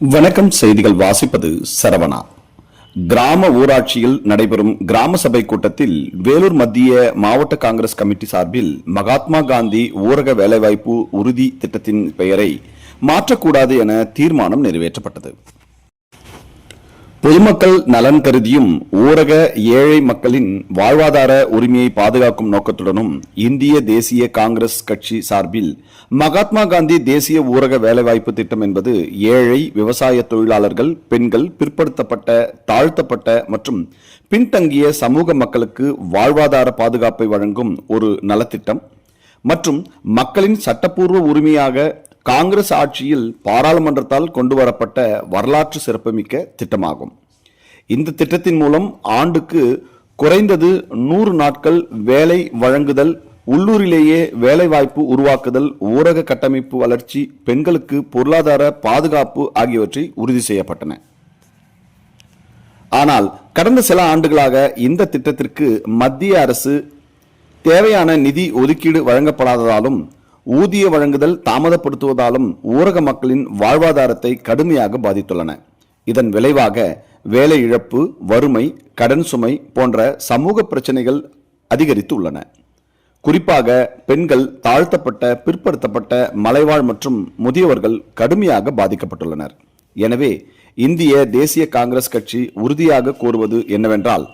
வணக்கம் செய்திகள் வாசிப்பது சரவணா. கிராம ஊராட்சியில் நடைபெறும் கிராம சபை கூட்டத்தில் வேலூர் மத்திய மாவட்ட காங்கிரஸ் கமிட்டி சார்பில் மகாத்மா காந்தி ஊரக வேலைவாய்ப்பு உறுதி திட்டத்தின் பெயரை மாற்றக்கூடாது என தீர்மானம் நிறைவேற்றப்பட்டது. பொதுமக்கள் நலன் கருதியும் ஊரக ஏழை மக்களின் வாழ்வாதார உரிமையை பாதுகாக்கும் நோக்கத்துடனும் இந்திய தேசிய காங்கிரஸ் கட்சி சார்பில் மகாத்மா காந்தி தேசிய ஊரக வேலைவாய்ப்பு திட்டம் என்பது ஏழை விவசாய தொழிலாளர்கள் பெண்கள் பிற்படுத்தப்பட்ட தாழ்த்தப்பட்ட மற்றும் பின்தங்கிய சமூக மக்களுக்கு வாழ்வாதார பாதுகாப்பை வழங்கும் ஒரு நலத்திட்டம் மற்றும் மக்களின் சட்டப்பூர்வ உரிமையாக காங்கிரஸ் ஆட்சியில் பாராளுமன்றத்தால் கொண்டு வரப்பட்ட வரலாற்று சிறப்புமிக்க திட்டமாகும். இந்த திட்டத்தின் மூலம் ஆண்டுக்கு குறைந்தது நூறு நாட்கள் வேலை வழங்குதல் உள்ளூரிலேயே வேலைவாய்ப்பு உருவாக்குதல் ஊரக கட்டமைப்பு வளர்ச்சி பெண்களுக்கு பொருளாதார பாதுகாப்பு ஆகியவற்றை உறுதி செய்யப்பட்டன. ஆனால் கடந்த சில ஆண்டுகளாக இந்த திட்டத்திற்கு மத்திய அரசு தேவையான நிதி ஒதுக்கீடு வழங்கப்படாததாலும் ஊதிய வழங்குதல் தாமதப்படுத்துவதாலும் ஊரக மக்களின் வாழ்வாதாரத்தை கடுமையாக பாதித்துள்ளன. இதன் விளைவாக வேலை இழப்பு வறுமை கடன் சுமை போன்ற சமூக பிரச்சனைகள் அதிகரித்து உள்ளன குறிப்பாக பெண்கள் தாழ்த்தப்பட்ட பிற்படுத்தப்பட்ட மலைவாழ் மற்றும் முதியவர்கள் கடுமையாக பாதிக்கப்பட்டுள்ளனர். எனவே இந்திய தேசிய காங்கிரஸ் கட்சி உறுதியாக கூறுவது என்னவென்றால்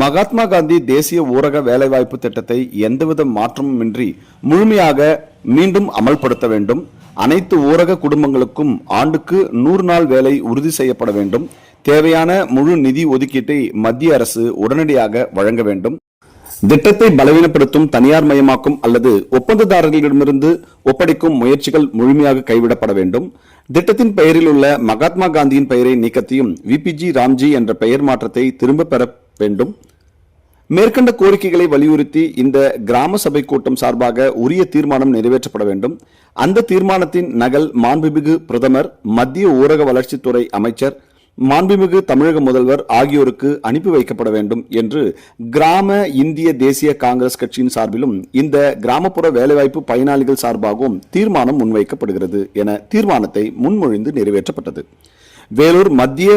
மகாத்மா காந்தி தேசிய ஊரக வேலைவாய்ப்பு திட்டத்தை எந்தவித மாற்றமுமின்றி முழுமையாக மீண்டும் அமல்படுத்த வேண்டும். அனைத்து ஊரக குடும்பங்களுக்கும் ஆண்டுக்கு நூறு நாள் வேலை உறுதி செய்யப்பட வேண்டும். தேவையான முழு நிதி ஒதுக்கீட்டை மத்திய அரசு உடனடியாக வழங்க வேண்டும். திட்டத்தை பலவீனப்படுத்தும் தனியார் மயமாக்கும் அல்லது ஒப்பந்ததாரர்களிடமிருந்து ஒப்படைக்கும் முயற்சிகள் முழுமையாக கைவிடப்பட வேண்டும். திட்டத்தின் பெயரில் உள்ள மகாத்மா காந்தியின் பெயரை நீக்கத்தையும் விபிஜி ராம்ஜி என்ற பெயர் மாற்றத்தை திரும்ப பெற வேண்டும். மேற்கண்ட கோரிக்கைகளை வலியுறுத்தி இந்த கிராம சபை கூட்டம் சார்பாக உரிய தீர்மானம் நிறைவேற்றப்பட வேண்டும். அந்த தீர்மானத்தின் நகல் மாண்புமிகு பிரதமர் மத்திய ஊரக வளர்ச்சித்துறை அமைச்சர் மாண்புமிகு தமிழக முதல்வர் ஆகியோருக்கு அனுப்பி வைக்கப்பட வேண்டும் என்று கிராம இந்திய தேசிய காங்கிரஸ் கட்சியின் சார்பிலும் இந்த கிராமப்புற வேலைவாய்ப்பு பயனாளிகள் சார்பாகவும் தீர்மானம் முன்வைக்கப்படுகிறது என தீர்மானத்தை முன்மொழிந்து நிறைவேற்றப்பட்டது. வேலூர் மத்திய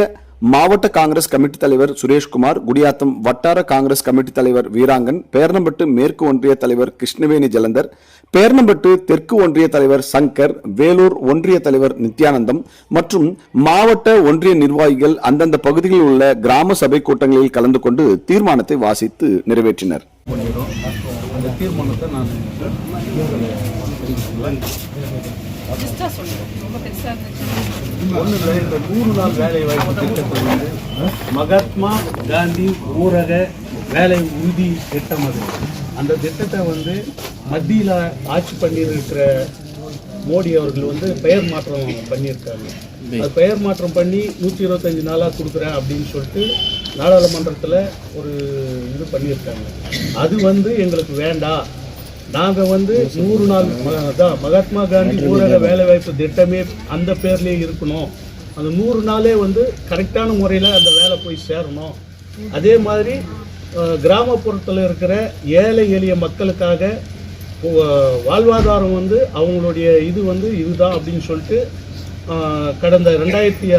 மாவட்ட காங்கிரஸ் கமிட்டி தலைவர் சுரேஷ்குமார் குடியாத்தம் வட்டார காங்கிரஸ் கமிட்டி தலைவர் வீராங்கன் பேரணம்பட்டு மேற்கு ஒன்றிய தலைவர் கிருஷ்ணவேணி ஜலந்தர் பேர்னம்பட்டு தெற்கு ஒன்றிய தலைவர் சங்கர் வேலூர் ஒன்றிய தலைவர் நித்யானந்தம் மற்றும் மாவட்ட ஒன்றிய நிர்வாகிகள் அந்தந்த பகுதிகளில் உள்ள கிராம சபை கூட்டங்களில் கலந்து கொண்டு தீர்மானத்தை வாசித்து நிறைவேற்றினர். மகாத்மா காந்தி ஊரக வேலை உறுதி திட்டம் அது அந்த திட்டத்தை வந்து மத்தியில் ஆட்சி பண்ணியிருக்கிற மோடி அவர்கள் வந்து பெயர் மாற்றம் பண்ணியிருக்காங்க. அது பெயர் மாற்றம் பண்ணி நூற்றி இருபத்தஞ்சி நாளாக கொடுக்குறேன் அப்படின்னு சொல்லிட்டு நாடாளுமன்றத்தில் ஒரு இது பண்ணியிருக்காங்க. அது வந்து எங்களுக்கு வேண்டாம் நாங்கள் வந்து நூறு நாள் அதான் மகாத்மா காந்தி ஊரக வேலைவாய்ப்பு திட்டமே அந்த பேர்லேயே இருக்கணும். அந்த நூறு நாளே வந்து கரெக்டான முறையில் அந்த வேலை போய் சேரணும். அதே மாதிரி கிராமப்புறத்தில் இருக்கிற ஏழை எளிய மக்களுக்காக வாழ்வாதாரம் வந்து அவங்களுடைய இது வந்து இதுதான் அப்படின்னு சொல்லிட்டு கடந்த ரெண்டாயிரத்தி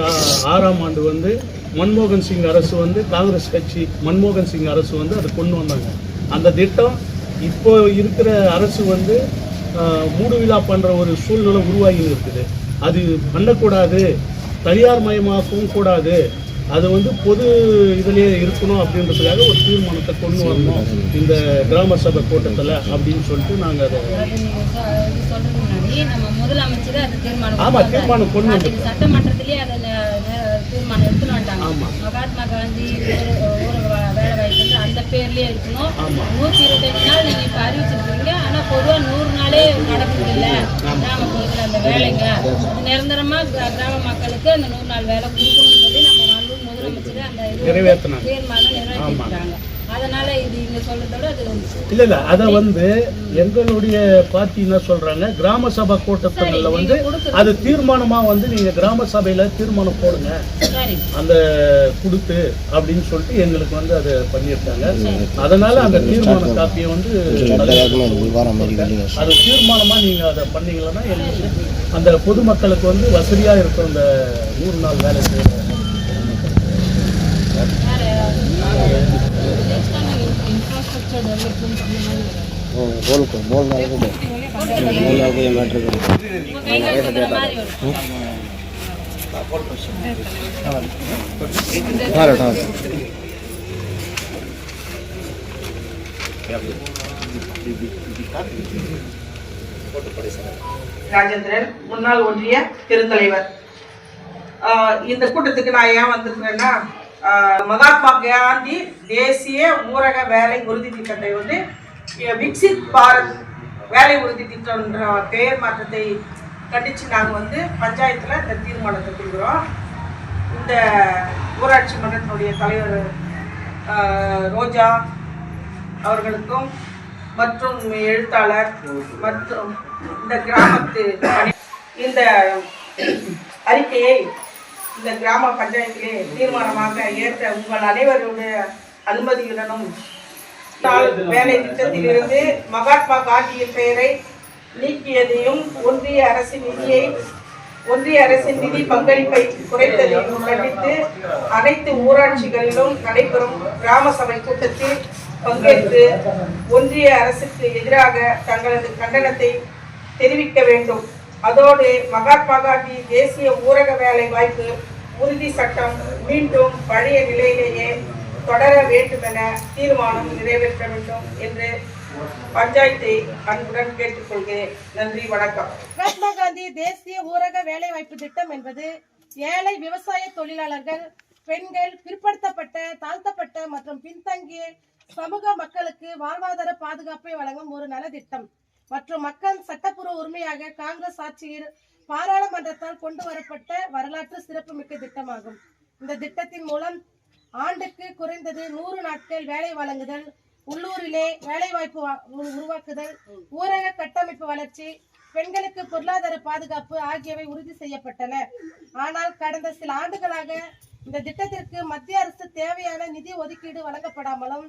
ஆறாம் ஆண்டு வந்து மன்மோகன் சிங் அரசு வந்து காங்கிரஸ் கட்சி மன்மோகன் சிங் அரசு வந்து அதை கொண்டு வந்தாங்க. அந்த திட்டம் இப்போ இருக்கிற அரசு வந்து மூடுவிழா மூடு விழா பண்ணுற ஒரு சூழ்நிலை உருவாகி இருக்குது. அது பண்ணக்கூடாது. தனியார் மயமாக்கவும் கூடாது. அது வந்து பொது இதிலே இருக்கணும் அப்படின்றதுக்காக ஒரு தீர்மானத்தை கொண்டு வரணும் இந்த கிராம சபை கூட்டத்தில் அப்படின்னு சொல்லிட்டு நாங்கள் அதை அது முன்னாடி நம்ம முதலமைச்சர் அது தீர்மானம் ஆமா, கொண்டு வந்தாரு. சட்டமன்றத்திலேயே அதை தீர்மானம் எடுத்துன்னு வந்துட்டாங்க ஆமா. மகாத்மா காந்தி ஊர- வேலை வாய்ப்பு அந்த பேர்லயே இருக்கணும் ஆமா. நூத்தி இருபத்தஞ்சு நாள் நீங்க இப்போ அறிவிச்சிருக்கீங்க ஆனால் பொதுவாக நூறு நாளே நடக்குது இல்லை கிராமப்புறத்துல அந்த வேலைங்க நிரந்தரமாக கிராம மக்களுக்கு அந்த நூறு நாள் வேலை கொடுக்கணும்னு சொல்லி நம்ம நாலு முதலமைச்சர் அந்த இது நிறைவேற்றினாங்க அது இல்ல இல்ல அத வந்து எங்களுடைய பார்ட்டி என்ன சொல்றாங்க? கிராம சபை கூட்டத்துல வந்து அது தீர்மானமா வந்து நீங்க கிராம சபையில தீர்மானம் போடுங்க. சரி. அந்த கொடுத்து அப்படின்னு சொல்லிட்டு எங்களுக்கு வந்து அதை பண்ணியிருக்காங்க. அதனால அந்த தீர்மான காப்பியை வந்து அது தீர்மானமா நீங்க அதை பண்ணீங்கன்னா எங்களுக்கு அந்த பொதுமக்களுக்கு வந்து வசதியா இருக்கும் இந்த நூறு நாள் வேலை செய்யற இன்ஃப்ராஸ்ட்ரக்சர் டெவலப்மெண்ட் அந்த மாதிரி உங்க ராஜேந்திரன் முன்னாள் ஒன்றிய பெருந்தலைவர். இந்த கூட்டத்துக்கு நான் ஏன் வந்திருக்கிறேன்னா மகாத்மா காந்தி தேசிய ஊரக வேலை உறுதி திட்டத்தை வந்து விக்சித் பாரத் வேலை உறுதி திட்டம்ன்ற பெயர் மாற்றத்தை கண்டித்து நாங்கள் வந்து பஞ்சாயத்தில் இந்த தீர்மானத்தை கொடுக்குறோம். இந்த ஊராட்சி மன்றத்தினுடைய தலைவர் ரோஜா அவர்களுக்கும் மற்றும் எழுத்தாளர் மற்றும் இந்த கிராமத்து இந்த அறிக்கையை இந்த கிராம பஞ்சாயத்திலே தீர்மானமாக ஏற்ற உங்கள் அனைவருடைய அனுமதியுடனும் வேலை திட்டத்திலிருந்து மகாத்மா காந்தியின் பெயரை நீக்கியதையும் ஒன்றிய அரசின் நிதியை ஒன்றிய அரசின் நிதி பங்களிப்பை குறைத்ததையும் கண்டித்து அனைத்து ஊராட்சிகளிலும் நடைபெறும் கிராம சபை கூட்டத்தில் பங்கேற்று ஒன்றிய அரசுக்கு எதிராக தங்களது கண்டனத்தை தெரிவிக்க வேண்டும். அதோடு மகாத்மா காந்தி தேசிய ஊரக வேலை வாய்ப்பு உறுதி சட்டம் மீண்டும் பழைய நிலையிலேயே தொடர வேண்டுமென தீர்மானம் நிறைவேற்ற வேண்டும் என்று பஞ்சாயத்தை அன்புடன் கேட்டுக்கொள்கிறேன். நன்றி வணக்கம். மகாத்மா காந்தி தேசிய ஊரக வேலைவாய்ப்பு திட்டம் என்பது ஏழை விவசாய தொழிலாளர்கள் பெண்கள் பிற்படுத்தப்பட்ட தாழ்த்தப்பட்ட மற்றும் பின்தங்கிய சமூக மக்களுக்கு வாழ்வாதார பாதுகாப்பை வழங்கும் ஒரு நலத்திட்டம். மற்றும் மக்கள் சட்டப்பூர்வ உரிமையாக காங்கிரஸ் ஆட்சியில் பாராளுமன்றத்தால் கொண்டு வரப்பட்ட வரலாற்று சிறப்புமிக்க திட்டமாகும். இந்த திட்டத்தின் மூலம் ஆண்டுக்கு குறைந்தது நூறு நாட்கள் வேலை வழங்குதல் உள்ளூரிலே வேலைவாய்ப்பு வா- உருவாக்குதல் ஊரக கட்டமைப்பு வளர்ச்சி பெண்களுக்கு பொருளாதார பாதுகாப்பு ஆகியவை உறுதி செய்யப்பட்டன. ஆனால் கடந்த சில ஆண்டுகளாக இந்த திட்டத்திற்கு மத்திய அரசு தேவையான நிதி ஒதுக்கீடு வழங்கப்படாமலும்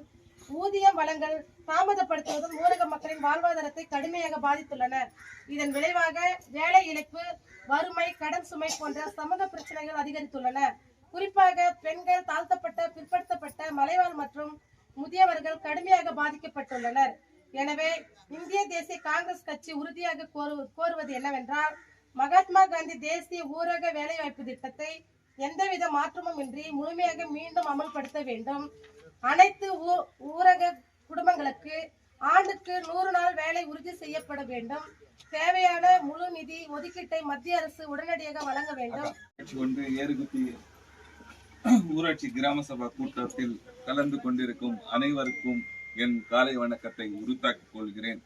ஊதியம் வழங்கல் தாமதப்படுத்துவதும் ஊரக மக்களின் வாழ்வாதாரத்தை கடுமையாக பாதித்துள்ளன. இதன் விளைவாக வேலை இழப்பு வறுமை கடன் சுமை போன்ற சமூக பிரச்சனைகள் அதிகரித்துள்ளன. குறிப்பாக பெண்கள் தாழ்த்தப்பட்ட பிற்படுத்தப்பட்ட மலைவாழ் மற்றும் முதியவர்கள் கடுமையாக பாதிக்கப்பட்டுள்ளனர். எனவே இந்திய தேசிய காங்கிரஸ் கட்சி உறுதியாக கோரு- கோருவது என்னவென்றால் மகாத்மா காந்தி தேசிய ஊரக வேலைவாய்ப்பு திட்டத்தை எந்தவித மாற்றமும் இன்றி முழுமையாக மீண்டும் அமல்படுத்த வேண்டும். அனைத்து ஊ- ஊரக குடும்பங்களுக்கு ஆண்டுக்கு நூறு நாள் வேலை உறுதி செய்யப்பட வேண்டும். தேவையான முழு நிதி ஒதுக்கீட்டை மத்திய அரசு உடனடியாக வழங்க வேண்டும். ஒன்று ஏறுகுத்தி ஊராட்சி கிராம சபா கூட்டத்தில் கலந்து கொண்டிருக்கும் அனைவருக்கும் என் காலை வணக்கத்தை உறுத்தாக்கிக் கொள்கிறேன்.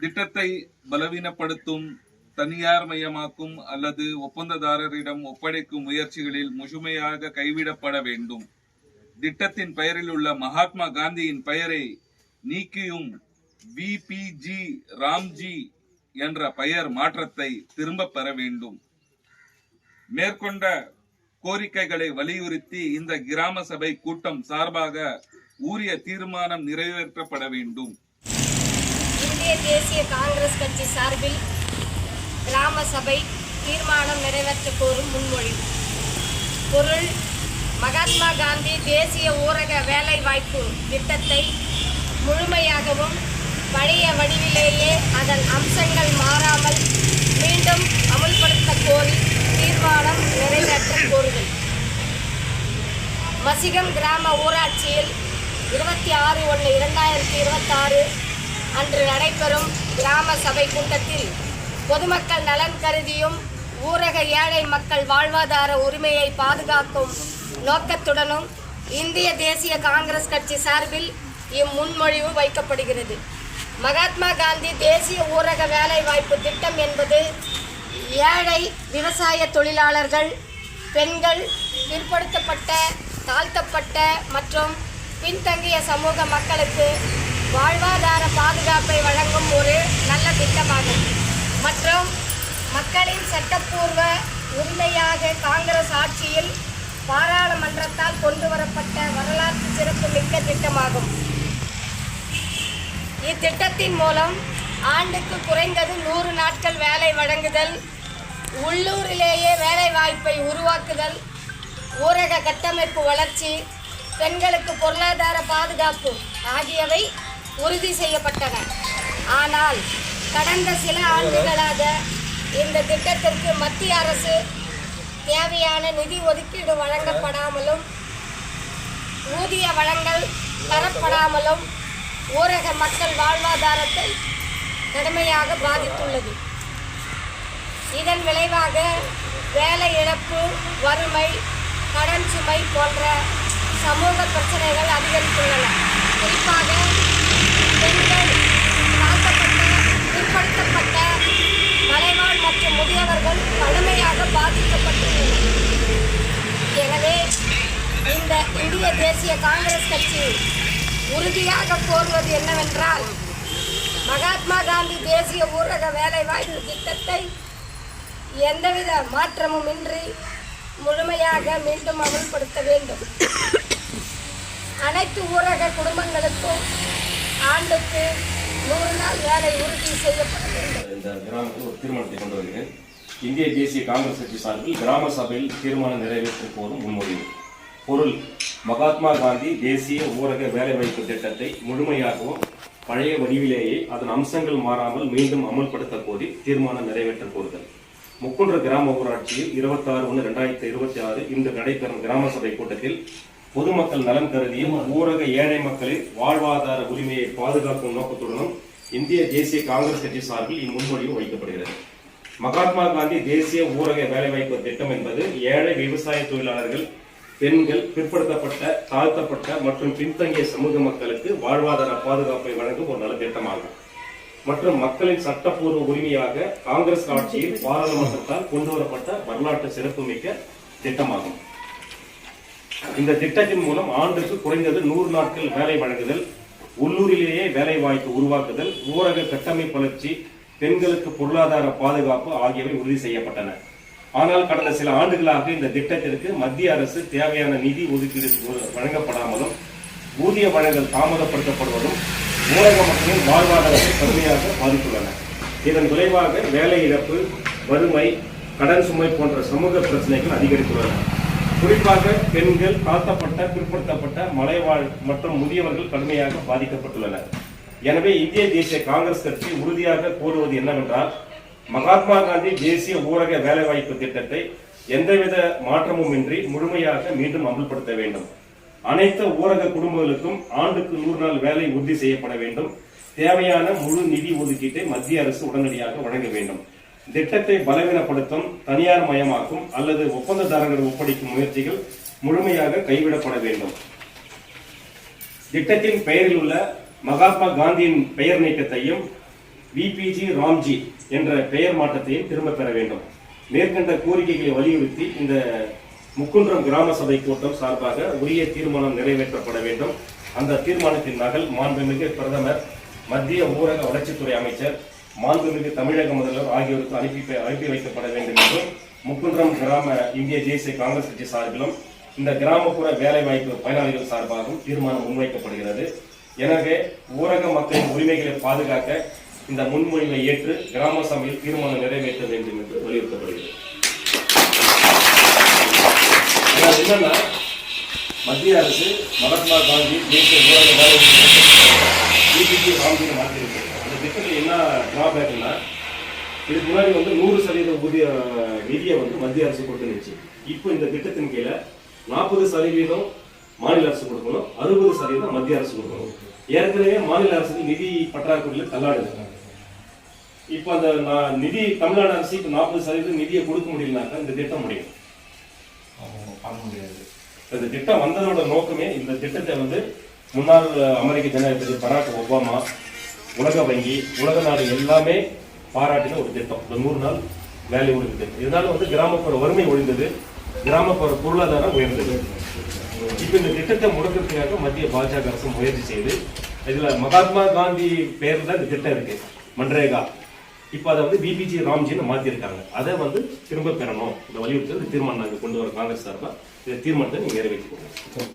திட்டத்தை பலவீனப்படுத்தும் தனியார் மயமாக்கும் அல்லது ஒப்பந்ததாரரிடம் ஒப்படைக்கும் முயற்சிகளில் முழுமையாக கைவிடப்பட வேண்டும். திட்டத்தின் பெயரில் உள்ள மகாத்மா காந்தியின் பெயரை நீக்கியும் விபிஜி ராம்ஜி என்ற பெயர் மாற்றத்தை திரும்ப பெற வேண்டும். மேற்கொண்ட கோரிக்கைகளை வலியுறுத்தி இந்த கிராம சபை கூட்டம் சார்பாக உரிய தீர்மானம் நிறைவேற்றப்பட வேண்டும். இந்திய தேசிய காங்கிரஸ் கட்சி சார்பில் கிராம சபை தீர்மானம் நிறைவேற்ற கோரும் முன்மொழிவு பொருள் மகாத்மா காந்தி தேசிய ஊரக வேலைவாய்ப்பு திட்டத்தை முழுமையாகவும் பழைய வடிவிலேயே அதன் அம்சங்கள் மாறாமல் மீண்டும் அமுல்படுத்த கோரி தீர்மானம் நிறைவேற்ற கோருதல். மசிகம் கிராம ஊராட்சியில் இருபத்தி ஆறு ஒன்று இரண்டாயிரத்தி இருபத்தாறு அன்று நடைபெறும் கிராம சபை கூட்டத்தில் பொதுமக்கள் நலன் கருதியும் ஊரக ஏழை மக்கள் வாழ்வாதார உரிமையை பாதுகாக்கும் நோக்கத்துடனும் இந்திய தேசிய காங்கிரஸ் கட்சி சார்பில் இம்முன்மொழிவு வைக்கப்படுகிறது. மகாத்மா காந்தி தேசிய ஊரக வேலைவாய்ப்பு திட்டம் என்பது ஏழை விவசாய தொழிலாளர்கள் பெண்கள் பிற்படுத்தப்பட்ட தாழ்த்தப்பட்ட மற்றும் பின்தங்கிய சமூக மக்களுக்கு வாழ்வாதார பாதுகாப்பை வழங்கும் ஒரு நல்ல திட்டமாகும். மற்றும் மக்களின் சட்டப்பூர்வ உரிமையாக காங்கிரஸ் ஆட்சியில் பாராளுமன்றத்தால் கொண்டு வரப்பட்ட வரலாற்று சிறப்புமிக்க திட்டமாகும். இத்திட்டத்தின் மூலம் ஆண்டுக்கு குறைந்தது நூறு நாட்கள் வேலை வழங்குதல் உள்ளூரிலேயே வேலை வாய்ப்பை உருவாக்குதல் ஊரக கட்டமைப்பு வளர்ச்சி பெண்களுக்கு பொருளாதார பாதுகாப்பு ஆகியவை உறுதி செய்யப்பட்டன. ஆனால் கடந்த சில ஆண்டுகளாக இந்த திட்டத்திற்கு மத்திய அரசு தேவையான நிதி ஒதுக்கீடு வழங்கப்படாமலும் ஊதிய வழங்கல் தரப்படாமலும் ஊரக மக்கள் வாழ்வாதாரத்தை கடுமையாக பாதித்துள்ளது. இதன் விளைவாக வேலை இழப்பு வறுமை கடன் சுமை போன்ற சமூக பிரச்சனைகள் அதிகரித்துள்ளன. குறிப்பாக பெண்கள் தாழ்த்தப்பட்ட பிற்படுத்தப்பட்ட மலைவாழ் மற்றும் முதியவர்கள் கடுமையாக பாதிக்கப்பட்டுள்ளனர் எனவே இந்த இந்திய தேசிய காங்கிரஸ் கட்சி உறுதியாக கோருவது என்னவென்றால் மகாத்மா காந்தி தேசிய ஊரக வேலைவாய்ப்பு திட்டத்தை எந்தவித மாற்றமும் இன்றி முழுமையாக மீண்டும் அமல்படுத்த வேண்டும். அனைத்து ஊரக குடும்பங்களுக்கும் ஆண்டுக்கு நூறு நாள் வேலை உறுதி செய்யப்பட வேண்டும். இந்த கிராமத்தில் ஒரு தீர்மானத்தை கொண்டு வருகிறேன். இந்திய தேசிய காங்கிரஸ் கட்சி சார்பில் கிராம சபையில் தீர்மானம் நிறைவேற்றும் போதும் முன்மொழிவு. பொருள். மகாத்மா காந்தி தேசிய ஊரக வேலைவாய்ப்பு திட்டத்தை முழுமையாகவும் பழைய வடிவிலேயே அதன் அம்சங்கள் மாறாமல் மீண்டும் அமல்படுத்த கோரி தீர்மானம் நிறைவேற்ற கோருதல். முக்குன்ற கிராம ஊராட்சியில் இருபத்தாறு ஒன்று ரெண்டாயிரத்தி இருபத்தி ஆறு இன்று நடைபெறும் கிராம சபை கூட்டத்தில் பொதுமக்கள் நலன் கருதியும் ஊரக ஏழை மக்களின் வாழ்வாதார உரிமையை பாதுகாக்கும் நோக்கத்துடனும் இந்திய தேசிய காங்கிரஸ் கட்சி சார்பில் இம்முன்மொழிவு வைக்கப்படுகிறது. மகாத்மா காந்தி தேசிய ஊரக வேலைவாய்ப்பு திட்டம் என்பது ஏழை விவசாய தொழிலாளர்கள் பெண்கள் பிற்படுத்தப்பட்ட தாழ்த்தப்பட்ட மற்றும் பின்தங்கிய சமூக மக்களுக்கு வாழ்வாதார பாதுகாப்பை வழங்கும் ஒரு நல திட்டமாகும். மற்றும் மக்களின் சட்டப்பூர்வ உரிமையாக காங்கிரஸ் ஆட்சியில் பாராளுமன்றத்தால் கொண்டு வரப்பட்ட வரலாற்று சிறப்புமிக்க திட்டமாகும். இந்த திட்டத்தின் மூலம் ஆண்டுக்கு குறைந்தது நூறு நாட்கள் வேலை வழங்குதல் உள்ளூரிலேயே வேலை வாய்ப்பு உருவாக்குதல் ஊரக கட்டமைப்பு வளர்ச்சி பெண்களுக்கு பொருளாதார பாதுகாப்பு ஆகியவை உறுதி செய்யப்பட்டன. ஆனால் கடந்த சில ஆண்டுகளாக இந்த திட்டத்திற்கு மத்திய அரசு தேவையான நிதி ஒதுக்கீடு வழங்கப்படாமலும் ஊதிய வழங்கல் தாமதப்படுத்தப்படுவதும் ஊரக மக்களின் வாழ்வாதாரத்தை கடுமையாக பாதித்துள்ளன. இதன் விளைவாக வேலை இழப்பு வறுமை கடன் சுமை போன்ற சமூக பிரச்சனைகள் அதிகரித்துள்ளன. குறிப்பாக பெண்கள் தாழ்த்தப்பட்ட பிற்படுத்தப்பட்ட மலைவாழ் மற்றும் முதியவர்கள் கடுமையாக பாதிக்கப்பட்டுள்ளனர். எனவே இந்திய தேசிய காங்கிரஸ் கட்சி உறுதியாக கோருவது என்னவென்றால் மகாத்மா காந்தி தேசிய ஊரக வேலைவாய்ப்பு திட்டத்தை எந்தவித மாற்றமும் இன்றி முழுமையாக மீண்டும் அமல்படுத்த வேண்டும். அனைத்து ஊரக குடும்பங்களுக்கும் ஆண்டுக்கு நூறு நாள் வேலை உறுதி செய்யப்பட வேண்டும். தேவையான முழு நிதி ஒதுக்கீட்டை மத்திய அரசு உடனடியாக வழங்க வேண்டும். திட்டத்தை பலவீனப்படுத்தும் தனியார் மயமாக்கும் அல்லது ஒப்பந்ததாரர்கள் ஒப்படைக்கும் முயற்சிகள் முழுமையாக கைவிடப்பட வேண்டும். திட்டத்தின் பெயரில் உள்ள மகாத்மா காந்தியின் பெயர் நீக்கத்தையும் விபிஜி ராம்ஜி என்ற பெயர் மாற்றத்தையும் திரும்ப பெற வேண்டும். மேற்கண்ட கோரிக்கைகளை வலியுறுத்தி இந்த முக்குன்றம் கிராம சபை கூட்டம் சார்பாக உரிய தீர்மானம் நிறைவேற்றப்பட வேண்டும். அந்த தீர்மானத்தின் நகல் மாண்புமிகு பிரதமர் மத்திய ஊரக வளர்ச்சித்துறை அமைச்சர் மாண்புமிகு தமிழக முதல்வர் ஆகியோருக்கு அனுப்பி அனுப்பி வைக்கப்பட வேண்டும் என்றும் முக்குன்றம் கிராம இந்திய தேசிய காங்கிரஸ் கட்சி சார்பிலும் இந்த கிராமப்புற வேலைவாய்ப்பு பயனாளிகள் சார்பாகவும் தீர்மானம் முன்வைக்கப்படுகிறது. எனவே ஊரக மக்களின் உரிமைகளை பாதுகாக்க இந்த முன்மொழிவை ஏற்று கிராம சபையில் தீர்மானம் நிறைவேற்ற வேண்டும் என்று வலியுறுத்தப்படுகிறது. என்னன்னா மத்திய அரசு மகாத்மா காந்தி தேசிய ஊரக வேலை மாற்றிருக்கு அந்த திட்டத்தில் என்ன டிராபேக்னா இதுக்கு முன்னாடி வந்து நூறு சதவீத ஊதிய நிதியை வந்து மத்திய அரசு கொடுத்துருந்துச்சு. இப்போ இந்த திட்டத்தின் கீழே நாற்பது சதவீதம் மாநில அரசு கொடுக்கணும் அறுபது சதவீதம் மத்திய அரசு கொடுக்கணும். ஏற்கனவே மாநில அரசுக்கு நிதி பற்றாக்குறையில் தள்ளாடுது. இப்போ அந்த நான் நிதி தமிழ்நாடு அரசு இப்போ நாற்பது சதவீதம் நிதியை கொடுக்க முடியலனாக்கா இந்த திட்டம் முடியும். இந்த திட்டம் வந்ததோட நோக்கமே இந்த திட்டத்தை வந்து முன்னாள் அமெரிக்க ஜனாதிபதி பராக் ஒபாமா உலக வங்கி உலக நாடு எல்லாமே பாராட்டின ஒரு திட்டம். இந்த நூறு நாள் வேலை திட்டம். இதனால வந்து கிராமப்புற வறுமை ஒழிந்தது கிராமப்புற பொருளாதாரம் உயர்ந்தது. இப்ப இந்த திட்டத்தை முடக்கிறதுக்காக மத்திய பாஜக அரசு முயற்சி செய்து இதுல மகாத்மா காந்தி பேர்ல இந்த திட்டம் இருக்கு மன்ரேகா. இப்போ அதை வந்து பிபிஜி ராம்ஜின்னு மாற்றிருக்காங்க அதை வந்து திரும்ப பெறணும். இந்த வலியுறுத்தல் தீர்மானம் நாங்கள் கொண்டு வர காங்கிரஸ் சார்பாக இந்த தீர்மானத்தை நீங்கள் நிறைவேற்றிக்கோங்க.